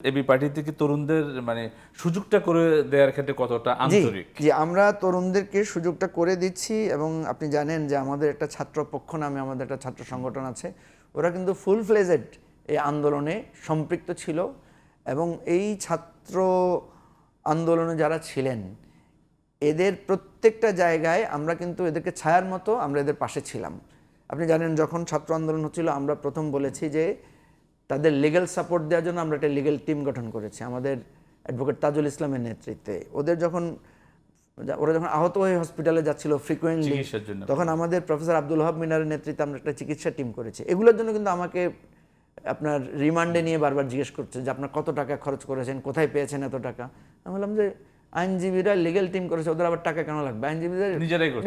AB party থেকে তরুণদের মানে সুযোগটা করে দেওয়ার ক্ষেত্রে কতটা আন্তরিক? জি আমরা তরুণদেরকে সুযোগটা করে দিচ্ছি এবং আপনি জানেন যে আমাদের একটা ছাত্র পক্ষ নামে আমাদের একটা ছাত্র সংগঠন আছে। ওরা কিন্তু ফুল ফ্লেজেড এই আন্দোলনে সম্পৃক্ত ছিল এবং এই ছাত্র আন্দোলনে যারা ছিলেন এদের প্রত্যেকটা জায়গায় আমরা কিন্তু এদেরকে ছায়ার মতো আমরা এদের পাশে ছিলাম। আপনি জানেন যখন ছাত্র আন্দোলন হচ্ছিল আমরা প্রথম বলেছি যে তাদের লিগ্যাল সাপোর্ট দেওয়ার জন্য আমরা একটা লিগ্যাল টিম গঠন করেছি। আমাদের অ্যাডভোকেট তাজুল ইসলামের নেতৃত্বে। ওদের যখন ওরা যখন আহত হয়ে হসপিটালে যাচ্ছিল ফ্রিকুয়েন্টলি জন্য। তখন আমাদের প্রফেসর আব্দুল হাব মিনারের নেতৃত্বে আমরা একটা চিকিৎসা টিম করেছি। এগুলোর জন্য কিন্তু আমাকে আপনার রিমান্ডে নিয়ে বারবার জিজ্ঞেস করছে যে আপনার কত টাকা খরচ করেছেন কোথায় পেয়েছেন এত টাকা? আমি বললাম যে আইনজীবীরা লিগেল টিম করেছে ওদের আবার টাকা কেন লাগবে? আইনজীবীরা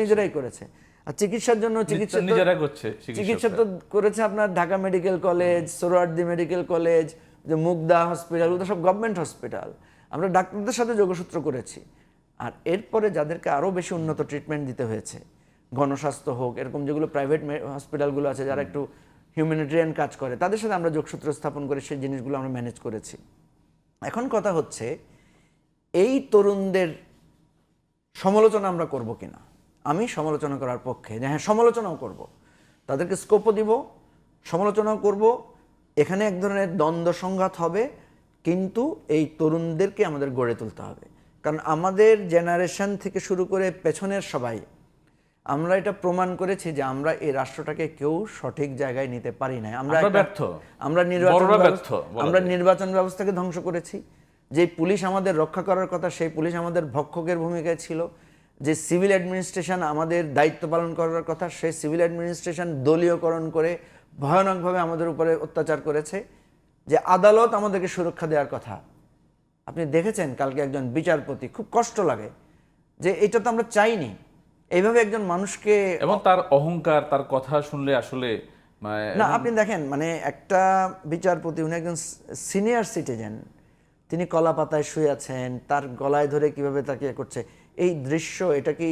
নিজেরাই করছে। আর চিকিৎসার জন্য চিকিৎসা নিজেরা করছে চিকিৎসা তো করেছে আপনার Dhaka medical college Suhrawardy medical college যে মুগদা হসপিটাল ওগুলো সব গভর্নমেন্ট হসপিটাল আমরা ডাক্তারদের সাথে যোগসূত্র করেছি। আর এরপরে যাদেরকে আরও বেশি উন্নত ট্রিটমেন্ট দিতে হয়েছে গণস্বাস্থ্য হোক এরকম যেগুলো প্রাইভেট হসপিটালগুলো আছে যারা একটু হিউম্যানিটেরিয়ান কাজ করে তাদের সাথে আমরা যোগসূত্র স্থাপন করে সেই জিনিসগুলো আমরা ম্যানেজ করেছি। এখন কথা হচ্ছে এই তরুণদের সমালোচনা আমরা করব কিনা? আমি সমালোচনা করার পক্ষে যে হ্যাঁ সমালোচনাও করব। তাদেরকে স্কোপও দিব সমালোচনাও করব। এখানে এক ধরনের দ্বন্দ্ব সংঘাত হবে কিন্তু এই তরুণদেরকে আমাদের গড়ে তুলতে হবে। কারণ আমাদের জেনারেশন থেকে শুরু করে পেছনের সবাই আমরা এটা প্রমাণ করেছি যে আমরা এই রাষ্ট্রটাকে কেউ সঠিক জায়গায় নিতে পারি না আমরা আমরা ব্যর্থ। আমরা নির্বাচন ব্যর্থ আমরা নির্বাচন ব্যবস্থাকে ধ্বংস করেছি। যে পুলিশ আমাদের রক্ষা করার কথা সেই পুলিশ আমাদের ভক্ষকের ভূমিকায় ছিল। যে সিভিল অ্যাডমিনিস্ট্রেশন আমাদের দায়িত্ব পালন করার কথা সেই সিভিল অ্যাডমিনিস্ট্রেশন দলীয়করণ করে ভয়ানকভাবে আমাদের উপরে অত্যাচার করেছে যে আদালত আমাদেরকে সুরক্ষা দেওয়ার কথা। আপনি দেখেছেন কালকে একজন বিচারপতি খুব কষ্ট লাগে যে এটা তো আমরা চাইনি। এইভাবে একজন মানুষকে এবং তার অহংকার তার কথা শুনলে আসলে মানে, না আপনি দেখেন মানে একটা বিচারপতি উনি একজন সিনিয়র সিটিজেন। তিনি কলা পাতায় শুয়ে আছেন তার গলায় ধরে কীভাবে তাকে ইয়ে করছে। এই দৃশ্য এটা কি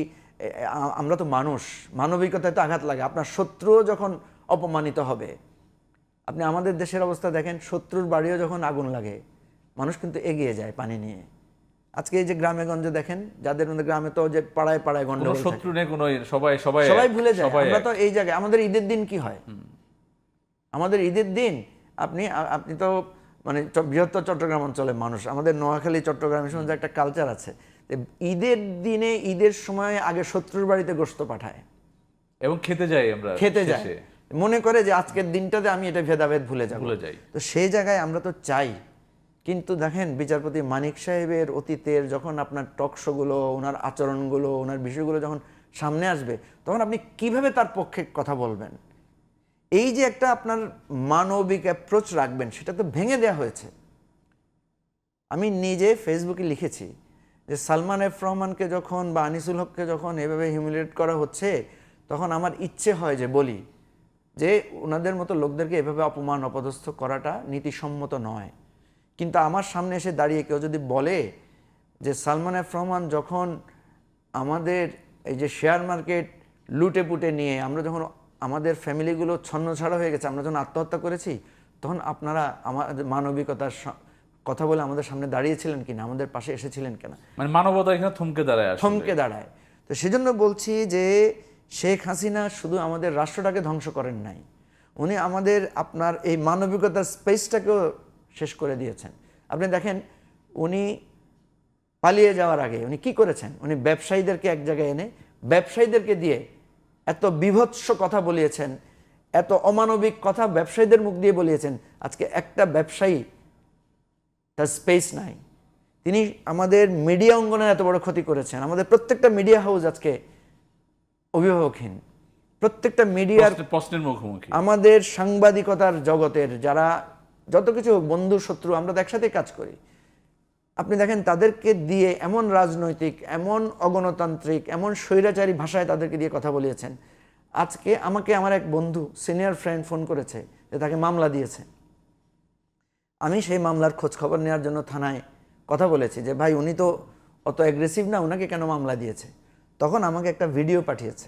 আমরা তো মানুষ মানবিকতায় তো আঘাত লাগে। আপনার শত্রুও যখন অপমানিত হবে আপনি আমাদের দেশের অবস্থা দেখেন শত্রুর বাড়িও যখন আগুন লাগে মানুষ কিন্তু এগিয়ে যায় পানি নিয়ে। আজকে এই যে গ্রামে গঞ্জে দেখেন যাদের মধ্যে গ্রামে তো যে পাড়ায় পাড়ায় গন্ডগোল শত্রু নেই কোনো সবাই সবাই সবাই ভুলে যায়। আমরা তো এই জায়গায় আমাদের ঈদের দিন কি হয়? আমাদের ঈদের দিন আপনি আপনি তো মানে বৃহত্তর চট্টগ্রাম অঞ্চলের মানুষ। আমাদের নোয়াখালী চট্টগ্রামের সময় একটা কালচার আছে। ঈদের দিনে ঈদের সময় আগে শত্রুর বাড়িতে গোস্ত পাঠায়। এবং খেতে যাই আমরা খেতে যায় মনে করে যে আজকের দিনটাতে আমি এটা ভেদাভেদ ভুলে যাব। ভুলে যাই। তো সেই জায়গায় আমরা তো চাই। কিন্তু দেখেন বিচারপতি মানিক সাহেবের অতীতের যখন আপনার টকশোগুলো ওনার আচরণগুলো ওনার বিষয়গুলো যখন সামনে আসবে তখন আপনি কীভাবে তার পক্ষে কথা বলবেন? এই যে একটা আপনার মানবিক অ্যাপ্রোচ রাখবেন সেটা তো ভেঙে দেওয়া হয়েছে। আমি নিজে ফেসবুকে লিখেছি যে সালমান এফ রহমানকে যখন বা আনিসুল হককে যখন এভাবে হিউমিলেট করা হচ্ছে, তখন আমার ইচ্ছে হয় যে বলি যে ওনাদের মতো লোকদেরকে এভাবে অপমান, অপদস্থ করাটা নীতিসম্মত নয়। কিন্তু আমার সামনে এসে দাঁড়িয়ে কেউ যদি বলে যে সালমান এফ রহমান যখন আমাদের এই যে শেয়ার মার্কেট লুটে পুটে নিয়ে আমরা যখন আমাদের ফ্যামিলিগুলো ছন্নছাড়া হয়ে গেছে, আমরা যখন আত্মহত্যা করেছি, তখন আপনারা আমাদের মানবিকতার কথা বলে আমাদের সামনে দাঁড়িয়েছিলেন কিনা আমাদের পাশে এসেছিলেন কিনা। মানে মানবতা এখানে থমকে দাঁড়ায় থমকে দাঁড়ায়। তো সেজন্য বলছি যে শেখ হাসিনা শুধু আমাদের রাষ্ট্রটাকে ধ্বংস করেন নাই উনি আমাদের আপনার এই মানবিকতার স্পেসটাকেও শেষ করে দিয়েছেন। আপনি দেখেন উনি পালিয়ে যাওয়ার আগে উনি কি করেছেন? উনি ব্যবসায়ীদেরকে এক জায়গায় এনে ব্যবসায়ীদেরকে দিয়ে এত বিভৎস কথা বলিয়েছেন এত অমানবিক কথা ব্যবসায়ীদের মুখ দিয়ে বলিয়েছেন আজকে একটা ব্যবসায়ী তার স্পেস নাই। তিনি আমাদের মিডিয়া অঙ্গনের এত বড় ক্ষতি করেছেন। আমাদের প্রত্যেকটা মিডিয়া হাউস আজকে অভিভাবকহীন। প্রত্যেকটা মিডিয়ার প্রশ্নের- মুখোমুখি। আমাদের সাংবাদিকতার জগতের যারা যত কিছু বন্ধু শত্রু আমরা তো একসাথে কাজ করি। আপনি দেখেন তাদেরকে দিয়ে এমন রাজনৈতিক এমন অগণতান্ত্রিক এমন স্বৈরাচারী ভাষায় তাদেরকে দিয়ে কথা বলিয়েছেন। আজকে আমাকে আমার এক বন্ধু সিনিয়র ফ্রেন্ড ফোন করেছে যে তাকে মামলা দিয়েছে। আমি সেই মামলার খোঁজ খবর নেওয়ার জন্য থানায় কথা বলেছি যে, ভাই, উনি তো অত অ্যাগ্রেসিভ না ওনাকে কেন মামলা দিয়েছে? তখন আমাকে একটা ভিডিও পাঠিয়েছে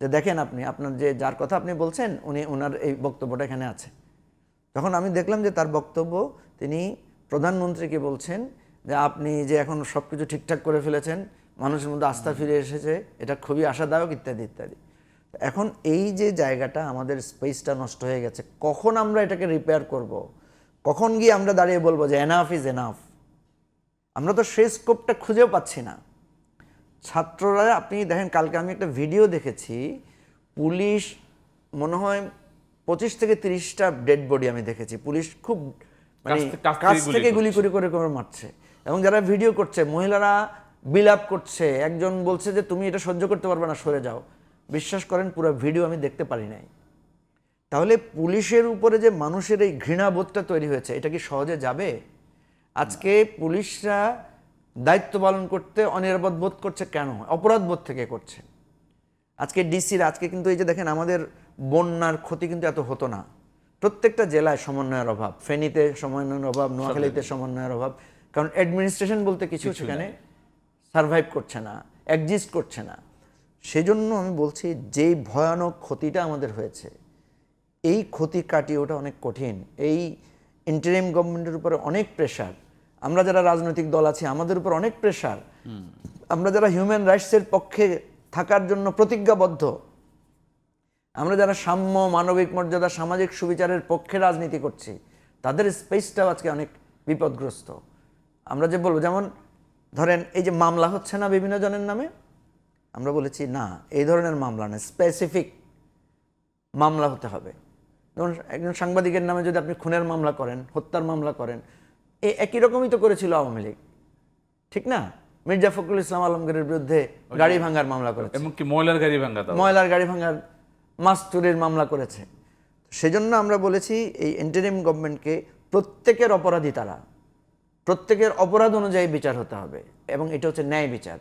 যে, দেখেন আপনি, আপনার যে, যার কথা আপনি বলছেন, উনি ওনার এই বক্তব্যটা এখানে আছে। তখন আমি দেখলাম যে, তার বক্তব্য তিনি প্রধানমন্ত্রীকে বলছেন যে, আপনি যে, এখন সব কিছু ঠিকঠাক করে ফেলেছেন, মানুষের মধ্যে আস্থা ফিরে এসেছে, এটা খুবই আশাদায়ক, ইত্যাদি ইত্যাদি। এখন এই যে, জায়গাটা আমাদের স্পেসটা নষ্ট হয়ে গেছে, কখন আমরা এটাকে রিপেয়ার করব। কখন গিয়ে আমরা দাঁড়িয়ে বলব যে এনাফ ইজ এনাফ আমরা তো সেই স্কোপটা খুঁজেও পাচ্ছি না। ছাত্ররা আপনি দেখেন কালকে আমি একটা ভিডিও দেখেছি পুলিশ মনে হয় পঁচিশ থেকে তিরিশটা ডেড বডি আমি দেখেছি। পুলিশ খুব মানে কাছ থেকে- গুলি করে করে করে মারছে। এবং যারা ভিডিও করছে মহিলারা বিলাপ করছে একজন বলছে যে তুমি এটা সহ্য করতে পারবে না সরে যাও। বিশ্বাস করেন পুরো ভিডিও আমি দেখতে পারি নাই। তাহলে পুলিশের উপরে যে মানুষের এই ঘৃণাবোধটা তৈরি হয়েছে এটা কি সহজে যাবে? আজকে পুলিশরা দায়িত্ব পালন করতে অনিরাপদ বোধ করছে কেন? অপরাধ বোধ থেকে করছে। আজকে ডিসির আজকে কিন্তু এই যে দেখেন আমাদের বন্যার ক্ষতি কিন্তু এত হতো না। প্রত্যেকটা জেলায় সমন্বয়ের অভাব ফেনীতে সমন্বয়ের অভাব নোয়াখালীতে সমন্বয়ের অভাব কারণ অ্যাডমিনিস্ট্রেশন বলতে কিছু সেখানে সার্ভাইভ করছে না এক্সিস্ট করছে না। সেজন্য আমি বলছি যেই ভয়ানক ক্ষতিটা আমাদের হয়েছে এই ক্ষতি কাটিয়ে ওটা অনেক কঠিন। এই ইন্টারিম গভর্নমেন্টের উপরে অনেক প্রেশার আমরা যারা রাজনৈতিক দল আছি আমাদের উপর অনেক প্রেশার আমরা যারা হিউম্যান রাইটসের পক্ষে থাকার জন্য প্রতিজ্ঞাবদ্ধ। আমরা যারা সাম্য মানবিক মর্যাদা সামাজিক সুবিচারের পক্ষে রাজনীতি করছি তাদের স্পেসটাও আজকে অনেক বিপদগ্রস্ত। আমরা যে বলব যেমন ধরেন এই যে মামলা হচ্ছে না বিভিন্ন জনের নামে আমরা বলেছি না এই ধরনের মামলা না স্পেসিফিক মামলা হতে হবে। যেমন একজন সাংবাদিকের নামে যদি আপনি খুনের মামলা করেন হত্যার মামলা করেন এই একই রকমই তো করেছিল আওয়ামী লীগ। ঠিক না? মির্জা ফখরুল ইসলাম আলমগীরের বিরুদ্ধে গাড়ি ভাঙার মামলা করেছে। এমনকি ময়লার গাড়ি তাও? ময়লার গাড়ি ভাঙার মাছ চুরির মামলা করেছে। সেজন্য আমরা বলেছি এই ইন্টারিম গভর্নমেন্টকে প্রত্যেকের অপরাধী তারা প্রত্যেকের অপরাধ অনুযায়ী বিচার হতে হবে এবং এটা হচ্ছে ন্যায় বিচার।